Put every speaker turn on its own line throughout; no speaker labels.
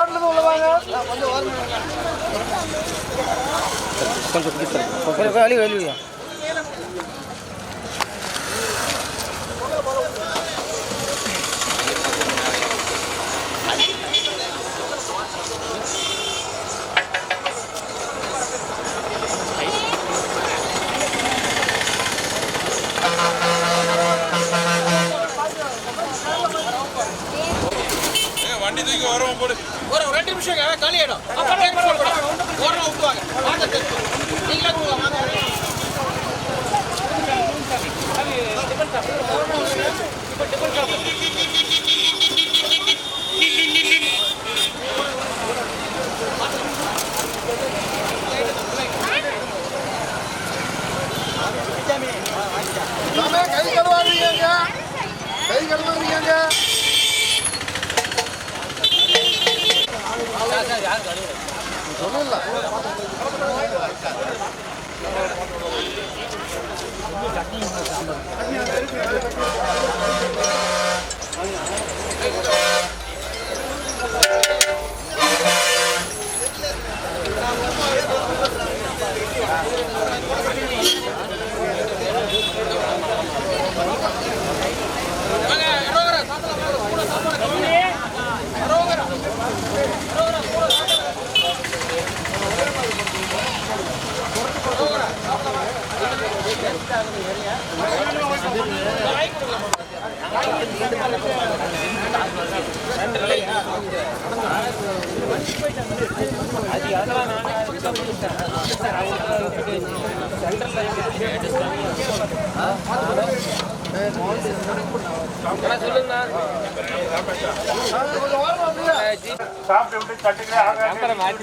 இருந்து உள்ள வாங்க. கொஞ்சம் ஓரமா
கொஞ்சம்
கொஞ்சம்
வண்டி தூக்கி ஓரமா போடு.
ஒரு ரெண்டு நிமிஷம் காலி ஆயிடும். அப்படியே ஓரமா விட்டுவாங்க வாங்க நீங்களே கொடுங்க
சொல்லல கொஞ்சம்
சாப்பிட்டு விட்டு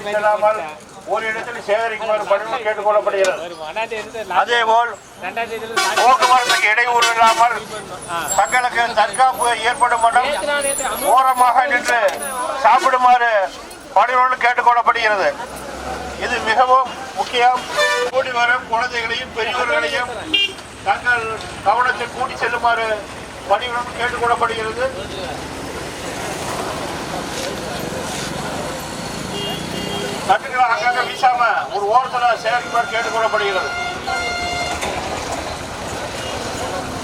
செல்லாமல் ஒரு இடத்தில் சேகரிக்குமாறு பணிவு கேட்டுக்கொள்ளப்படுகிறது. அதேபோல் போக்குவரத்துக்கு இடையூறு இல்லாமல் தங்களுக்கு தற்காப்பு ஏற்படும் மட்டும் ஓரமாக நின்று சாப்பிடுமாறு பணிகளும் கேட்டுக்கொள்ளப்படுகிறது. இது மிகவும் முக்கியம். கூடி வரும் குழந்தைகளையும் பெரியவர்களையும் தங்கள் கவனத்தில் கூட்டி செல்லுமாறு பணிகளும் கேட்டுக்கொள்ளப்படுகிறது. பேசாம ஒரு ஓரத்தில் சேகரிக்குமாறு கேட்டுக்கொள்ளப்படுகிறது.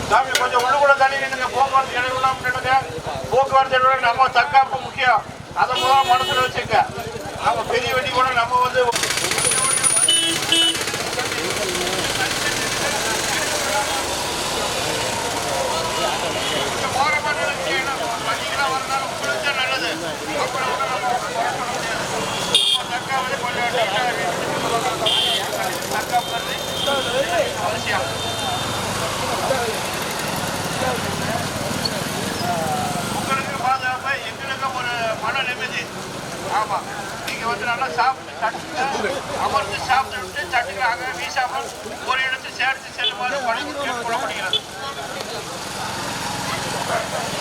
சாமி கொஞ்சம் உள்ளுக்குள்ள தண்ணி நின்னுங்க போக்குவரத்து இடையில்லாம நின்றுங்க போக்குவரத்து இடையில நம்ம தற்காப்பு முக்கியம். அதை மூலம் மனசில் வச்சுங்க. நம்ம பெரிய வண்டி கூட நம்ம வந்து ஓரமா நினைச்சீங்கன்னா வண்டிக்கெல்லாம் வரனால உங்களுக்கு நல்லது அப்புறம் தற்காப்பு கொஞ்சம் தற்காப்பு அவசியம் உங்களுக்கு பாதுகாப்பு எங்களுக்கும் ஒரு மன நிம்மதி. ஆமாம் நீங்கள் வந்து நல்லா சாப்பிட்டு தட்டு அமர்ந்து சாப்பிட்டு தட்டுக்காக வீசாமல் ஒரு இடத்தை சேர்த்து செல்லுமாறு பணி கேட்டுக்கொள்ளப்படுகிறது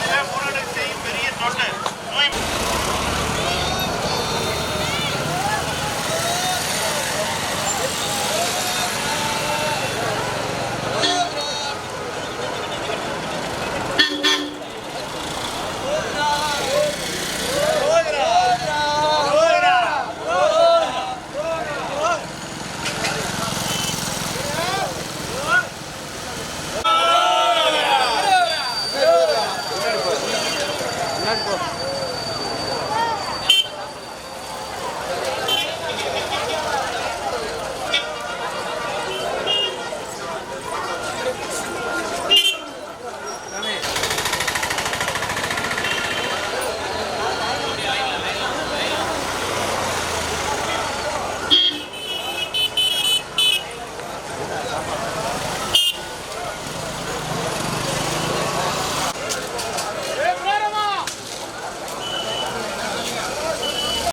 இதே முருகனுக்கு செய்யும் பெரிய தொண்டு.